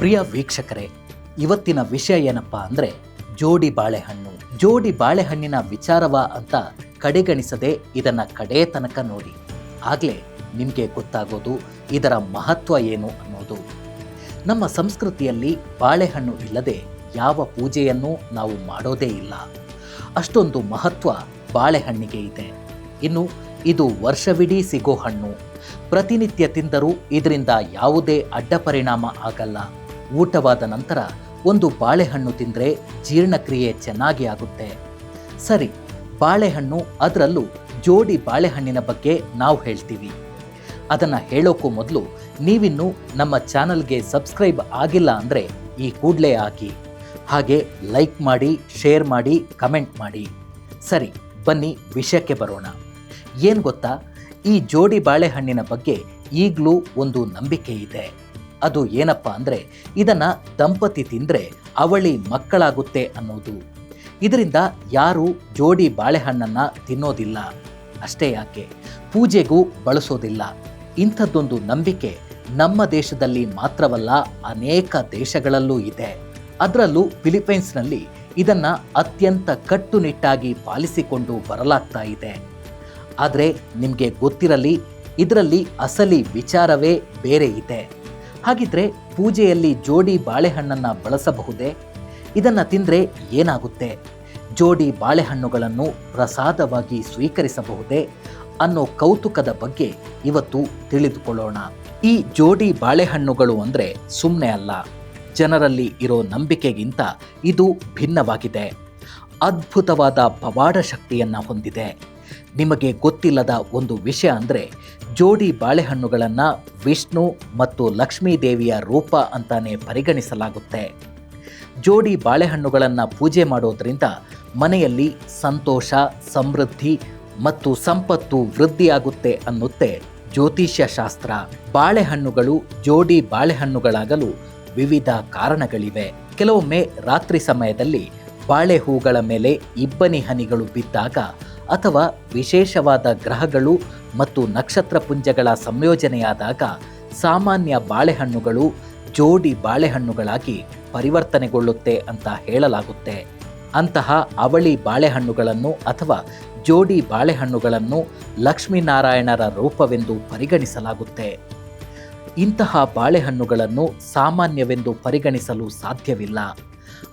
ಪ್ರಿಯ ವೀಕ್ಷಕರೇ, ಇವತ್ತಿನ ವಿಷಯ ಏನಪ್ಪ ಅಂದರೆ ಜೋಡಿ ಬಾಳೆಹಣ್ಣು. ಜೋಡಿ ಬಾಳೆಹಣ್ಣಿನ ವಿಚಾರವ ಅಂತ ಕಡೆಗಣಿಸದೆ ಇದನ್ನು ಕಡೇ ತನಕ ನೋಡಿ. ಆಗ್ಲೇ ನಿಮಗೆ ಗೊತ್ತಾಗೋದು ಇದರ ಮಹತ್ವ ಏನು ಅನ್ನೋದು. ನಮ್ಮ ಸಂಸ್ಕೃತಿಯಲ್ಲಿ ಬಾಳೆಹಣ್ಣು ಇಲ್ಲದೆ ಯಾವ ಪೂಜೆಯನ್ನು ನಾವು ಮಾಡೋದೇ ಇಲ್ಲ. ಅಷ್ಟೊಂದು ಮಹತ್ವ ಬಾಳೆಹಣ್ಣಿಗೆ ಇದೆ. ಇನ್ನು ಇದು ವರ್ಷವಿಡೀ ಸಿಗೋ ಹಣ್ಣು. ಪ್ರತಿನಿತ್ಯ ತಿಂದರೂ ಇದರಿಂದ ಯಾವುದೇ ಅಡ್ಡ ಪರಿಣಾಮ ಆಗಲ್ಲ. ಊಟವಾದ ನಂತರ ಒಂದು ಬಾಳೆಹಣ್ಣು ತಿಂದರೆ ಜೀರ್ಣಕ್ರಿಯೆ ಚೆನ್ನಾಗಿ ಆಗುತ್ತೆ. ಸರಿ, ಬಾಳೆಹಣ್ಣು ಅದರಲ್ಲೂ ಜೋಡಿ ಬಾಳೆಹಣ್ಣಿನ ಬಗ್ಗೆ ನಾವು ಹೇಳ್ತೀವಿ. ಅದನ್ನು ಹೇಳೋಕ್ಕೂ ಮೊದಲು ನೀವಿನ್ನು ನಮ್ಮ ಚಾನಲ್ಗೆ ಸಬ್ಸ್ಕ್ರೈಬ್ ಆಗಿಲ್ಲ ಅಂದರೆ ಈ ಕೂಡಲೇ ಆಗಿ ಹಾಗೆ ಲೈಕ್ ಮಾಡಿ, ಶೇರ್ ಮಾಡಿ, ಕಮೆಂಟ್ ಮಾಡಿ. ಸರಿ, ಬನ್ನಿ ವಿಷಯಕ್ಕೆ ಬರೋಣ. ಏನು ಗೊತ್ತಾ? ಈ ಜೋಡಿ ಬಾಳೆಹಣ್ಣಿನ ಬಗ್ಗೆ ಈಗಲೂ ಒಂದು ನಂಬಿಕೆ ಇದೆ. ಅದು ಏನಪ್ಪ ಅಂದರೆ ಇದನ್ನು ದಂಪತಿ ತಿಂದರೆ ಅವಳಿ ಮಕ್ಕಳಾಗುತ್ತೆ ಅನ್ನೋದು. ಇದರಿಂದ ಯಾರೂ ಜೋಡಿ ಬಾಳೆಹಣ್ಣನ್ನು ತಿನ್ನೋದಿಲ್ಲ. ಅಷ್ಟೇ ಯಾಕೆ? ಪೂಜೆಗೂ ಬಳಸೋದಿಲ್ಲ. ಇಂಥದ್ದೊಂದು ನಂಬಿಕೆ ನಮ್ಮ ದೇಶದಲ್ಲಿ ಮಾತ್ರವಲ್ಲ ಅನೇಕ ದೇಶಗಳಲ್ಲೂ ಇದೆ. ಅದರಲ್ಲೂ ಫಿಲಿಪೈನ್ಸ್ನಲ್ಲಿ ಇದನ್ನು ಅತ್ಯಂತ ಕಟ್ಟುನಿಟ್ಟಾಗಿ ಪಾಲಿಸಿಕೊಂಡು ಬರಲಾಗ್ತಾ ಇದೆ. ಆದರೆ ನಿಮಗೆ ಗೊತ್ತಿರಲಿ, ಇದರಲ್ಲಿ ಅಸಲಿ ವಿಚಾರವೇ ಬೇರೆ ಇದೆ. ಹಾಗಿದ್ರೆ ಪೂಜೆಯಲ್ಲಿ ಜೋಡಿ ಬಾಳೆಹಣ್ಣನ್ನು ಬಳಸಬಹುದೇ? ಇದನ್ನು ತಿಂದರೆ ಏನಾಗುತ್ತೆ? ಜೋಡಿ ಬಾಳೆಹಣ್ಣುಗಳನ್ನು ಪ್ರಸಾದವಾಗಿ ಸ್ವೀಕರಿಸಬಹುದೇ? ಅನ್ನೋ ಕೌತುಕದ ಬಗ್ಗೆ ಇವತ್ತು ತಿಳಿದುಕೊಳ್ಳೋಣ. ಈ ಜೋಡಿ ಬಾಳೆಹಣ್ಣುಗಳು ಅಂದರೆ ಸುಮ್ಮನೆ ಅಲ್ಲ. ಜನರಲ್ಲಿ ಇರೋ ನಂಬಿಕೆಗಿಂತ ಇದು ಭಿನ್ನವಾಗಿದೆ. ಅದ್ಭುತವಾದ ಪವಾಡ ಶಕ್ತಿಯನ್ನು ಹೊಂದಿದೆ. ನಿಮಗೆ ಗೊತ್ತಿಲ್ಲದ ಒಂದು ವಿಷಯ ಅಂದರೆ ಜೋಡಿ ಬಾಳೆಹಣ್ಣುಗಳನ್ನು ವಿಷ್ಣು ಮತ್ತು ಲಕ್ಷ್ಮೀ ದೇವಿಯ ರೂಪ ಅಂತಾನೆ ಪರಿಗಣಿಸಲಾಗುತ್ತೆ. ಜೋಡಿ ಬಾಳೆಹಣ್ಣುಗಳನ್ನು ಪೂಜೆ ಮಾಡೋದ್ರಿಂದ ಮನೆಯಲ್ಲಿ ಸಂತೋಷ, ಸಮೃದ್ಧಿ ಮತ್ತು ಸಂಪತ್ತು ವೃದ್ಧಿಯಾಗುತ್ತೆ ಅನ್ನುತ್ತೆ ಜ್ಯೋತಿಷ್ಯ ಶಾಸ್ತ್ರ. ಬಾಳೆಹಣ್ಣುಗಳು ಜೋಡಿ ಬಾಳೆಹಣ್ಣುಗಳಾಗಲು ವಿವಿಧ ಕಾರಣಗಳಿವೆ. ಕೆಲವೊಮ್ಮೆ ರಾತ್ರಿ ಸಮಯದಲ್ಲಿ ಬಾಳೆ ಹೂಗಳ ಮೇಲೆ ಇಬ್ಬನಿ ಹನಿಗಳು ಬಿದ್ದಾಗ ಅಥವಾ ವಿಶೇಷವಾದ ಗ್ರಹಗಳು ಮತ್ತು ನಕ್ಷತ್ರಪುಂಜಗಳ ಸಂಯೋಜನೆಯಾದಾಗ ಸಾಮಾನ್ಯ ಬಾಳೆಹಣ್ಣುಗಳು ಜೋಡಿ ಬಾಳೆಹಣ್ಣುಗಳಾಗಿ ಪರಿವರ್ತನೆಗೊಳ್ಳುತ್ತೆ ಅಂತ ಹೇಳಲಾಗುತ್ತೆ. ಅಂತಹ ಅವಳಿ ಬಾಳೆಹಣ್ಣುಗಳನ್ನು ಅಥವಾ ಜೋಡಿ ಬಾಳೆಹಣ್ಣುಗಳನ್ನು ಲಕ್ಷ್ಮೀನಾರಾಯಣರ ರೂಪವೆಂದು ಪರಿಗಣಿಸಲಾಗುತ್ತೆ. ಇಂತಹ ಬಾಳೆಹಣ್ಣುಗಳನ್ನು ಸಾಮಾನ್ಯವೆಂದು ಪರಿಗಣಿಸಲು ಸಾಧ್ಯವಿಲ್ಲ.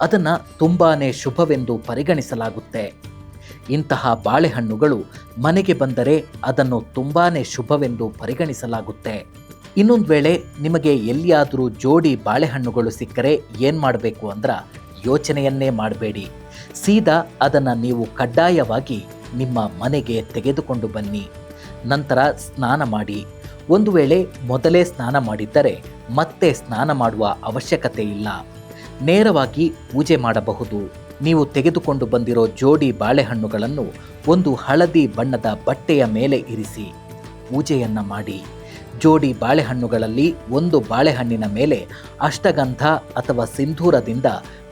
ಅದನ್ನು ತುಂಬಾನೇ ಶುಭವೆಂದು ಪರಿಗಣಿಸಲಾಗುತ್ತೆ. ಇಂತಹ ಬಾಳೆಹಣ್ಣುಗಳು ಮನೆಗೆ ಬಂದರೆ ಅದನ್ನು ತುಂಬಾನೇ ಶುಭವೆಂದು ಪರಿಗಣಿಸಲಾಗುತ್ತೆ. ಇನ್ನೊಂದು ವೇಳೆ ನಿಮಗೆ ಎಲ್ಲಿಯಾದರೂ ಜೋಡಿ ಬಾಳೆಹಣ್ಣುಗಳು ಸಿಕ್ಕರೆ ಏನು ಮಾಡಬೇಕು ಅಂದ್ರ ಯೋಚನೆಯನ್ನೇ ಮಾಡಬೇಡಿ. ಸೀದಾ ಅದನ್ನು ನೀವು ಕಡ್ಡಾಯವಾಗಿ ನಿಮ್ಮ ಮನೆಗೆ ತೆಗೆದುಕೊಂಡು ಬನ್ನಿ. ನಂತರ ಸ್ನಾನ ಮಾಡಿ. ಒಂದು ವೇಳೆ ಮೊದಲೇ ಸ್ನಾನ ಮಾಡಿದ್ದರೆ ಮತ್ತೆ ಸ್ನಾನ ಮಾಡುವ ಅವಶ್ಯಕತೆ ಇಲ್ಲ. ನೇರವಾಗಿ ಪೂಜೆ ಮಾಡಬಹುದು. ನೀವು ತೆಗೆದುಕೊಂಡು ಬಂದಿರೋ ಜೋಡಿ ಬಾಳೆಹಣ್ಣುಗಳನ್ನು ಒಂದು ಹಳದಿ ಬಣ್ಣದ ಬಟ್ಟೆಯ ಮೇಲೆ ಇರಿಸಿ. ಪೂಜೆಯನ್ನು ಮಾಡಿ. ಜೋಡಿ ಬಾಳೆಹಣ್ಣುಗಳಲ್ಲಿ ಒಂದು ಬಾಳೆಹಣ್ಣಿನ ಮೇಲೆ ಅಷ್ಟಗಂಧ ಅಥವಾ ಸಿಂಧೂರದಿಂದ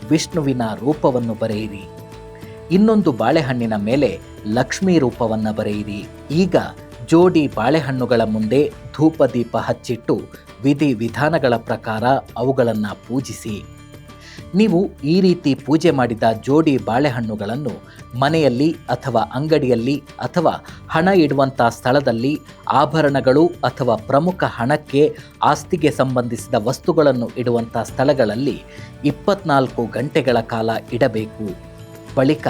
ವಿಷ್ಣುವಿನ ರೂಪವನ್ನು ಬರೆಯಿರಿ. ಇನ್ನೊಂದು ಬಾಳೆಹಣ್ಣಿನ ಮೇಲೆ ಲಕ್ಷ್ಮೀ ರೂಪವನ್ನು ಬರೆಯಿರಿ. ಈಗ ಜೋಡಿ ಬಾಳೆಹಣ್ಣುಗಳ ಮುಂದೆ ಧೂಪದೀಪ ಹಚ್ಚಿಟ್ಟು ವಿಧಿ ವಿಧಾನಗಳ ಪ್ರಕಾರ ಅವುಗಳನ್ನು ಪೂಜಿಸಿ. ನೀವು ಈ ರೀತಿ ಪೂಜೆ ಮಾಡಿದ ಜೋಡಿ ಬಾಳೆಹಣ್ಣುಗಳನ್ನು ಮನೆಯಲ್ಲಿ ಅಥವಾ ಅಂಗಡಿಯಲ್ಲಿ ಅಥವಾ ಹಣ ಇಡುವಂಥ ಸ್ಥಳದಲ್ಲಿ, ಆಭರಣಗಳು ಅಥವಾ ಪ್ರಮುಖ ಹಣಕ್ಕೆ ಆಸ್ತಿಗೆ ಸಂಬಂಧಿಸಿದ ವಸ್ತುಗಳನ್ನು ಇಡುವಂಥ ಸ್ಥಳಗಳಲ್ಲಿ ಇಪ್ಪತ್ನಾಲ್ಕು ಗಂಟೆಗಳ ಕಾಲ ಇಡಬೇಕು. ಬಳಿಕ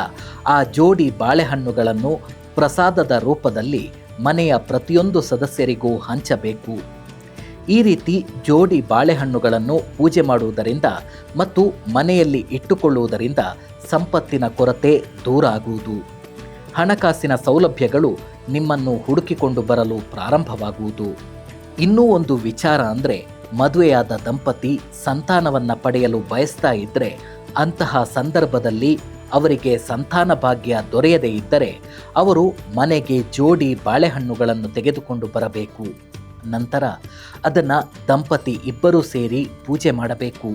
ಆ ಜೋಡಿ ಬಾಳೆಹಣ್ಣುಗಳನ್ನು ಪ್ರಸಾದದ ರೂಪದಲ್ಲಿ ಮನೆಯ ಪ್ರತಿಯೊಂದು ಸದಸ್ಯರಿಗೂ ಹಂಚಬೇಕು. ಈ ರೀತಿ ಜೋಡಿ ಬಾಳೆಹಣ್ಣುಗಳನ್ನು ಪೂಜೆ ಮಾಡುವುದರಿಂದ ಮತ್ತು ಮನೆಯಲ್ಲಿ ಇಟ್ಟುಕೊಳ್ಳುವುದರಿಂದ ಸಂಪತ್ತಿನ ಕೊರತೆ ದೂರ ಆಗುವುದು ಹಣಕಾಸಿನ ಸೌಲಭ್ಯಗಳು ನಿಮ್ಮನ್ನು ಹುಡುಕಿಕೊಂಡು ಬರಲು ಪ್ರಾರಂಭವಾಗುವುದು. ಇನ್ನೂ ಒಂದು ವಿಚಾರ ಅಂದರೆ ಮದುವೆಯಾದ ದಂಪತಿ ಸಂತಾನವನ್ನು ಪಡೆಯಲು ಬಯಸ್ತಾ ಇದ್ದರೆ ಅಂತಹ ಸಂದರ್ಭದಲ್ಲಿ ಅವರಿಗೆ ಸಂತಾನ ಭಾಗ್ಯ ದೊರೆಯದೇ ಇದ್ದರೆ ಅವರು ಮನೆಗೆ ಜೋಡಿ ಬಾಳೆಹಣ್ಣುಗಳನ್ನು ತೆಗೆದುಕೊಂಡು ಬರಬೇಕು. ನಂತರ ಅದನ್ನು ದಂಪತಿ ಇಬ್ಬರೂ ಸೇರಿ ಪೂಜೆ ಮಾಡಬೇಕು.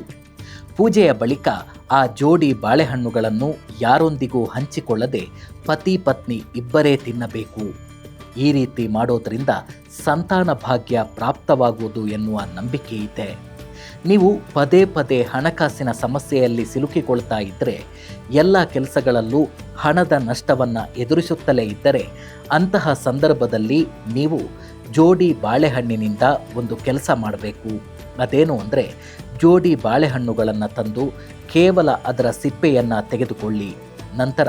ಪೂಜೆಯ ಬಳಿಕ ಆ ಜೋಡಿ ಬಾಳೆಹಣ್ಣುಗಳನ್ನು ಯಾರೊಂದಿಗೂ ಹಂಚಿಕೊಳ್ಳದೆ ಪತಿ ಪತ್ನಿ ಇಬ್ಬರೇ ತಿನ್ನಬೇಕು. ಈ ರೀತಿ ಮಾಡೋದರಿಂದ ಸಂತಾನ ಭಾಗ್ಯ ಪ್ರಾಪ್ತವಾಗುವುದು ಎನ್ನುವ ನಂಬಿಕೆ ಇದೆ. ನೀವು ಪದೇ ಪದೇ ಹಣಕಾಸಿನ ಸಮಸ್ಯೆಯಲ್ಲಿ ಸಿಲುಕಿಕೊಳ್ತಾ ಇದ್ದರೆ ಎಲ್ಲ ಕೆಲಸಗಳಲ್ಲೂ ಹಣದ ನಷ್ಟವನ್ನು ಎದುರಿಸುತ್ತಲೇ ಇದ್ದರೆ ಅಂತಹ ಸಂದರ್ಭದಲ್ಲಿ ನೀವು ಜೋಡಿ ಬಾಳೆಹಣ್ಣಿನಿಂದ ಒಂದು ಕೆಲಸ ಮಾಡಬೇಕು. ಅದೇನು ಅಂದರೆ ಜೋಡಿ ಬಾಳೆಹಣ್ಣುಗಳನ್ನು ತಂದು ಕೇವಲ ಅದರ ಸಿಪ್ಪೆಯನ್ನು ತೆಗೆದುಕೊಳ್ಳಿ. ನಂತರ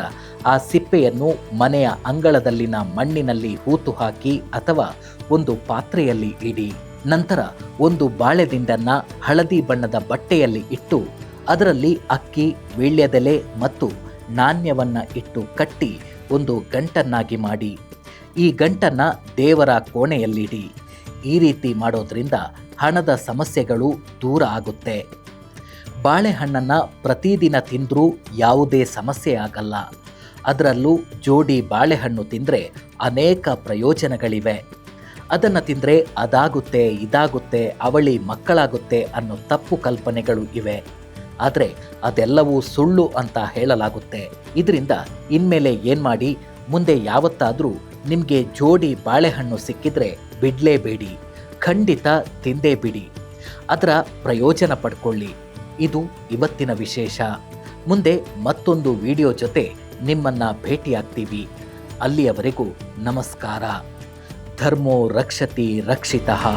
ಆ ಸಿಪ್ಪೆಯನ್ನು ಮನೆಯ ಅಂಗಳದಲ್ಲಿನ ಮಣ್ಣಿನಲ್ಲಿ ಹೂತು ಹಾಕಿ ಅಥವಾ ಒಂದು ಪಾತ್ರೆಯಲ್ಲಿ ಇಡಿ. ನಂತರ ಒಂದು ಬಾಳೆದಿಂಡನ್ನು ಹಳದಿ ಬಣ್ಣದ ಬಟ್ಟೆಯಲ್ಲಿ ಇಟ್ಟು, ಅದರಲ್ಲಿ ಅಕ್ಕಿ, ವೀಳ್ಯದೆಲೆ ಮತ್ತು ನಾಣ್ಯವನ್ನು ಇಟ್ಟು ಕಟ್ಟಿ ಒಂದು ಗಂಟನ್ನಾಗಿ ಮಾಡಿ. ಈ ಗಂಟನ್ನು ದೇವರ ಕೋಣೆಯಲ್ಲಿಡಿ. ಈ ರೀತಿ ಮಾಡೋದ್ರಿಂದ ಹಣದ ಸಮಸ್ಯೆಗಳು ದೂರ ಆಗುತ್ತೆ. ಬಾಳೆಹಣ್ಣನ್ನು ಪ್ರತಿದಿನ ತಿಂದರೂ ಯಾವುದೇ ಸಮಸ್ಯೆ ಆಗಲ್ಲ. ಅದರಲ್ಲೂ ಜೋಡಿ ಬಾಳೆಹಣ್ಣು ತಿಂದರೆ ಅನೇಕ ಪ್ರಯೋಜನಗಳಿವೆ. ಅದನ್ನು ತಿಂದರೆ ಅದಾಗುತ್ತೆ, ಇದಾಗುತ್ತೆ, ಅವಳಿ ಮಕ್ಕಳಾಗುತ್ತೆ ಅನ್ನೋ ತಪ್ಪು ಕಲ್ಪನೆಗಳು ಇವೆ. ಆದರೆ ಅದೆಲ್ಲವೂ ಸುಳ್ಳು ಅಂತ ಹೇಳಲಾಗುತ್ತೆ. ಇದರಿಂದ ಇನ್ಮೇಲೆ ಏನು ಮಾಡಿ ಮುಂದೆ ಯಾವತ್ತಾದರೂ ನಿಮಗೆ ಜೋಡಿ ಬಾಳೆಹಣ್ಣು ಸಿಕ್ಕಿದ್ರೆ ಬಿಡಲೇಬೇಡಿ ಖಂಡಿತ ತಿಂದೇ ಬಿಡಿ. ಅದರ ಪ್ರಯೋಜನ ಪಡ್ಕೊಳ್ಳಿ. ಇದು ಇವತ್ತಿನ ವಿಶೇಷ. ಮುಂದೆ ಮತ್ತೊಂದು ವಿಡಿಯೋ ಜೊತೆ ನಿಮ್ಮನ್ನು ಭೇಟಿಯಾಗ್ತೀವಿ. ಅಲ್ಲಿಯವರೆಗೂ ನಮಸ್ಕಾರ. ಧರ್ಮೋ ರಕ್ಷತಿ ರಕ್ಷಿತಃ.